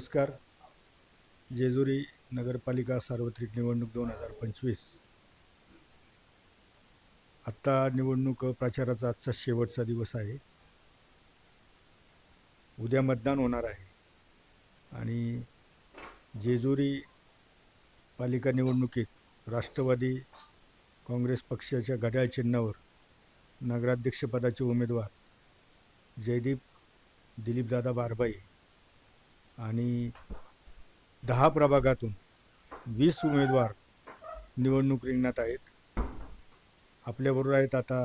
नमस्कार. जेजुरी नगरपालिका सार्वत्रिक निवडणूक दोन हजार पंचवीस. आत्ता निवडणूक प्रचाराचा आजचा शेवटचा दिवस आहे. उद्या मतदान होणार आहे. आणि जेजुरी पालिका निवडणुकीत राष्ट्रवादी काँग्रेस पक्षाच्या घड्याळ चिन्हावर नगराध्यक्षपदाचे उमेदवार जयदीप दिलीपदादा बारबाई आणि दहा प्रभागातून वीस उमेदवार निवडणूक रिंगणात आहेत. आपल्याबरोबर आहेत आता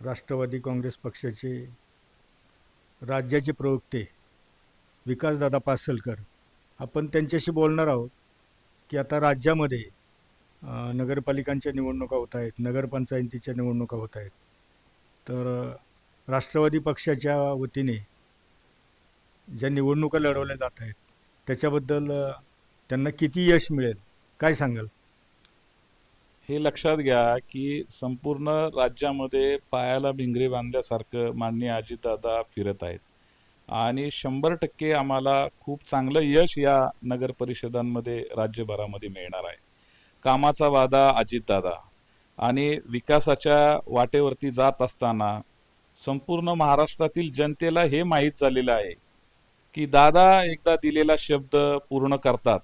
राष्ट्रवादी काँग्रेस पक्षाचे राज्याचे प्रवक्ते विकासदादा पासलकर. आपण त्यांच्याशी बोलणार आहोत की आता राज्यामध्ये नगरपालिकांच्या निवडणुका होत आहेत नगरपंचायतीच्या निवडणुका होत आहेत. तर राष्ट्रवादी पक्षाच्या वतीने ज्या निवडणुका लढवल्या जात आहेत त्याच्याबद्दल त्यांना किती यश मिळेल? काय सांगाल? हे लक्षात घ्या की संपूर्ण राज्यामध्ये पायाला भिंगरे बांधल्यासारखं माननीय अजितदादा फिरत आहेत. आणि शंभर टक्के आम्हाला खूप चांगलं यश या नगर परिषदांमध्ये राज्यभरामध्ये मिळणार आहे. कामाचा वादा अजितदादा आणि विकासाच्या वाटेवरती जात असताना संपूर्ण महाराष्ट्रातील जनतेला हे माहीत झालेलं आहे की दादा एकदा दिलेला शब्द पूर्ण करतात.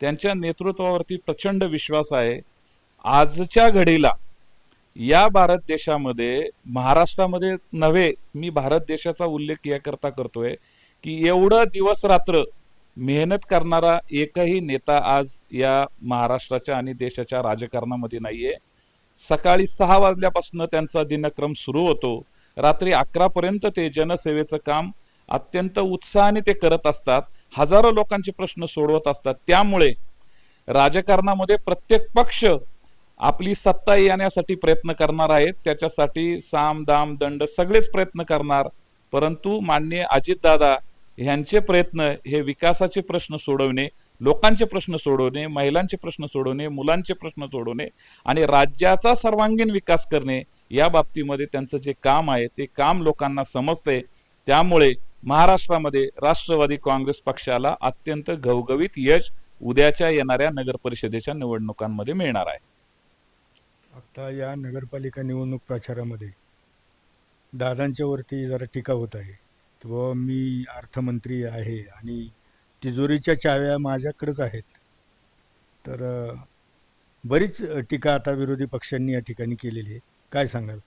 त्यांच्या नेतृत्वावरती प्रचंड विश्वास आहे. आजच्या घडीला या भारत देशामध्ये महाराष्ट्रामध्ये नव्हे मी भारत देशाचा उल्लेख याकरता करतोय की एवढं दिवस रात्र मेहनत करणारा एकही नेता आज या महाराष्ट्राच्या आणि देशाच्या राजकारणामध्ये नाहीये. सकाळी सहा वाजल्यापासून त्यांचा दिनक्रम सुरू होतो. रात्री अकरापर्यंत ते जनसेवेचं काम अत्यंत उत्साहाने ते करत असतात हजारो लोकांचे प्रश्न सोडवत असतात. त्यामुळे राजकारणामध्ये प्रत्येक पक्ष आपली सत्ता येण्यासाठी प्रयत्न करणार आहेत. त्याच्यासाठी साम दाम दंड सगळेच प्रयत्न करणार. परंतु माननीय अजितदादा यांचे प्रयत्न हे विकासाचे प्रश्न सोडवणे लोकांचे प्रश्न सोडवणे महिलांचे प्रश्न सोडवणे मुलांचे प्रश्न सोडवणे आणि राज्याचा सर्वांगीण विकास करणे या बाबतीमध्ये त्यांचं जे काम आहे ते काम लोकांना समजते त्यामुळे महाराष्ट्रामध्ये राष्ट्रवादी काँग्रेस पक्षाला अत्यंत घवघवीत यश उद्याच्या येणाऱ्या नगर परिषदेच्या निवडणुकांमध्ये मिळणार आहे. आता या नगरपालिका निवडणूक प्रचारामध्ये दादांच्या वरती जरा टीका होत आहे. की बाबा मी अर्थमंत्री आहे आणि तिजोरीच्या चाव्या माझ्याकडेच आहेत. तर बरीच टीका आता विरोधी पक्षांनी या ठिकाणी केलेली आहे. काय सांगाल?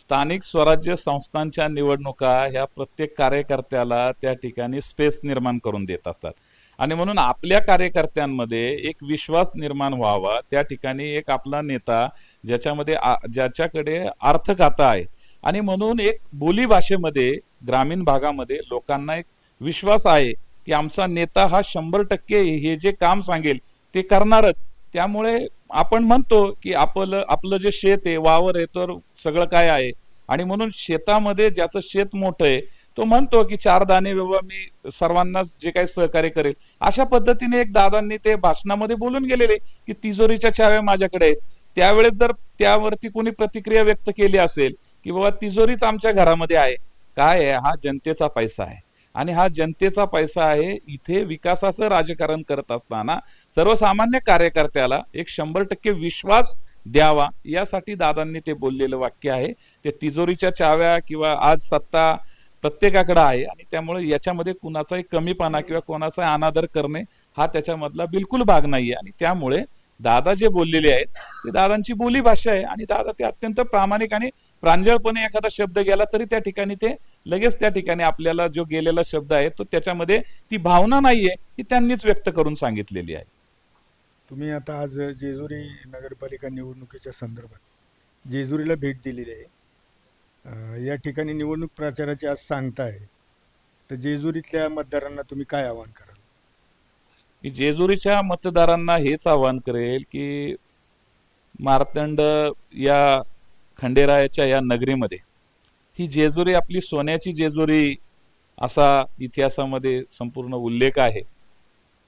स्थानिक स्वराज्य संस्थांच्या निवडणुका ह्या प्रत्येक कार्यकर्त्याला त्या ठिकाणी स्पेस निर्माण करून देत असतात. आणि म्हणून आपल्या कार्यकर्त्यांमध्ये एक विश्वास निर्माण व्हावा त्या ठिकाणी एक आपला नेता ज्याच्यामध्ये आ- ज्याच्याकडे अर्थ आहे. आणि म्हणून एक बोली भाषेमध्ये ग्रामीण भागामध्ये लोकांना एक विश्वास आहे की आमचा नेता हा शंभर टक्के हे जे काम सांगेल ते करणारच. त्यामुळे आपण म्हणतो की आपलं आपलं जे शेत आहे वावर आहे तर सगळं काय आहे? आणि म्हणून शेतामध्ये ज्याचं शेत मोठं आहे तो म्हणतो की चार दाणे बाबा मी सर्वांना जे काही सहकार्य करेल. अशा पद्धतीने एक दादांनी ते भाषणामध्ये बोलून गेलेले की तिजोरीच्या चाव्या माझ्याकडे आहेत. त्यावेळेस जर त्यावरती कोणी प्रतिक्रिया व्यक्त केली असेल की बाबा तिजोरीच आमच्या घरामध्ये आहे काय आहे? हा जनतेचा पैसा आहे. आणि हा जनतेचा पैसा आहे इथे विकासाचं राजकारण करत असताना सर्वसामान्य कार्यकर्त्याला एक शंभर टक्के विश्वास द्यावा यासाठी दादांनी ते बोललेलं वाक्य आहे. ते तिजोरीच्या चाव्या किंवा आज सत्ता प्रत्येकाकडे आहे आणि त्यामुळे याच्यामध्ये कुणाचाही कमीपणा किंवा कोणाचा अनादर करणे हा त्याच्यामधला बिलकुल भाग नाहीये. आणि त्यामुळे दादा जे बोललेले आहेत ते दादांची बोली भाषा आहे आणि दादा ते अत्यंत प्रामाणिक आणि प्रांजळपणे एखादा शब्द गेला तरी त्या ठिकाणी ते लगेच त्या ठिकाणी आपल्याला जो गेलेला शब्द आहे तो त्याच्यामध्ये ती भावना नाहीये ती त्यांनीच व्यक्त करून सांगितलेली आहे. तुम्ही आता आज जेजुरी नगरपालिका निवडणुकीच्या संदर्भात जेजुरीला भेट दिलेली आहे. या ठिकाणी निवडणूक प्रचाराची आज सांगताय. तर जेजुरीतल्या मतदारांना तुम्ही काय आवाहन कराल? की जेजुरीच्या मतदारांना हेच आवाहन करेल की मार्तंड या खंडेरायाच्या या नगरीमध्ये ही जेजुरी आपली सोन्याची जेजुरी असा इतिहासामध्ये संपूर्ण उल्लेख आहे.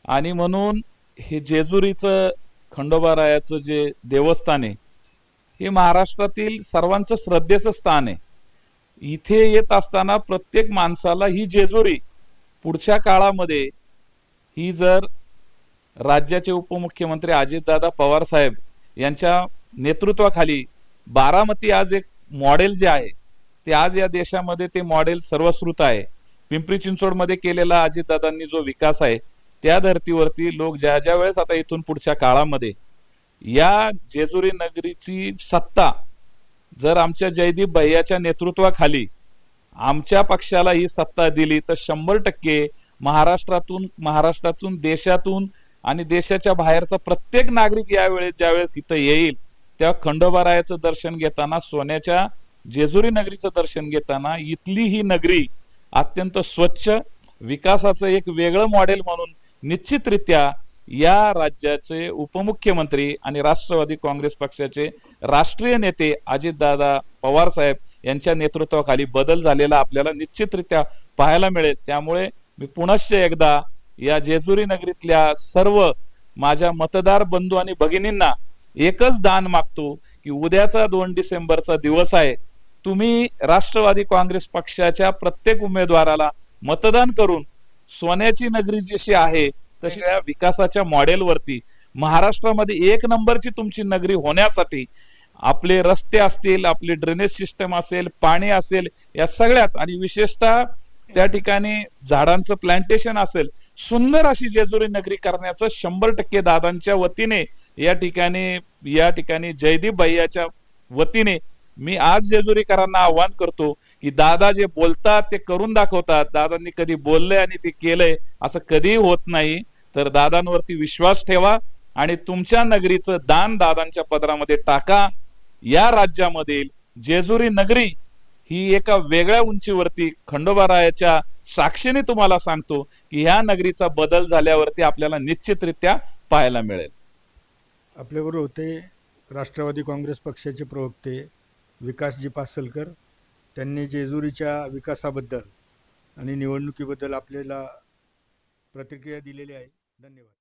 आणि म्हणून हे जेजुरीचं खंडोबारायाचं जे देवस्थान आहे हे महाराष्ट्रातील सर्वांचं श्रद्धेचं स्थान आहे. इथे येत असताना प्रत्येक माणसाला ही जेजुरी पुढच्या काळामध्ये ही जर राज्याचे उपमुख्यमंत्री अजितदादा पवार साहेब यांच्या नेतृत्वाखाली बारामती आज एक मॉडेल जे आहे ते आज या देशामध्ये ते मॉडेल सर्वश्रुत आहे. पिंपरी चिंचवडमध्ये केलेला अजितदादांनी जो विकास आहे त्या धर्तीवरती लोक ज्या ज्या वेळेस आता इथून पुढच्या काळामध्ये या जेजुरी नगरीची सत्ता जर आमच्या जयदीप भैयाच्या नेतृत्वाखाली आमच्या पक्षाला ही सत्ता दिली तर शंभर टक्के महाराष्ट्रातून महाराष्ट्रातून देशातून आणि देशाच्या बाहेरचा प्रत्येक नागरिक यावेळेस ज्यावेळेस इथं येईल तेव्हा खंडोबारायाचं दर्शन घेताना सोन्याच्या जेजुरी नगरीचं दर्शन घेताना इथली ही नगरी अत्यंत स्वच्छ विकासाचं एक वेगळं मॉडेल म्हणून निश्चितरित्या या राज्याचे उपमुख्यमंत्री आणि राष्ट्रवादी काँग्रेस पक्षाचे राष्ट्रीय नेते अजितदादा पवार साहेब यांच्या नेतृत्वाखाली बदल झालेला आपल्याला निश्चितरित्या पाहायला मिळेल. त्यामुळे मी पुनश्च एकदा या जेजुरी नगरीतल्या सर्व माझ्या मतदार बंधू आणि भगिनींना एकच दान मागतो की उद्याचा दोन डिसेंबरचा दिवस आहे. तुम्ही राष्ट्रवादी काँग्रेस पक्षाच्या प्रत्येक उमेदवाराला मतदान करून सोन्याची नगरी जशी आहे तशी या विकासाच्या मॉडेलवरती महाराष्ट्रामध्ये एक नंबरची तुमची नगरी होण्यासाठी आपले रस्ते असतील आपली ड्रेनेज सिस्टम असेल पाणी असेल या सगळ्याच आणि विशेषतः त्या ठिकाणी झाडांचं प्लांटेशन असेल सुंदर अशी जेजुरी नगरी करण्याचं शंभर टक्के दादांच्या वतीने या ठिकाणी या ठिकाणी जयदीप भैयाच्या वतीने मी आज जेजुरीकरांना आव्हान करतो की दादा जे बोलतात ते करून दाखवतात. दादांनी कधी बोललंय आणि ते केलंय असं कधीही होत नाही. तर दादांवरती विश्वास ठेवा आणि तुमच्या नगरीचं दान दादांच्या पदरामध्ये टाका. या राज्यामधील जेजुरी नगरी ही एका वेगळ्या उंचीवरती खंडोबारायाच्या साक्षीने तुम्हाला सांगतो की ह्या नगरीचा बदल झाल्यावरती आपल्याला निश्चितरित्या पाहायला मिळेल. आपल्याबरोबर होते राष्ट्रवादी काँग्रेस पक्षाचे प्रवक्ते विकासजी पासलकर त्यांनी जेजुरीच्या विकासाबद्दल आणि निवडणुकीबद्दल आपल्याला प्रतिक्रिया दिलेली आहे. धन्यवाद.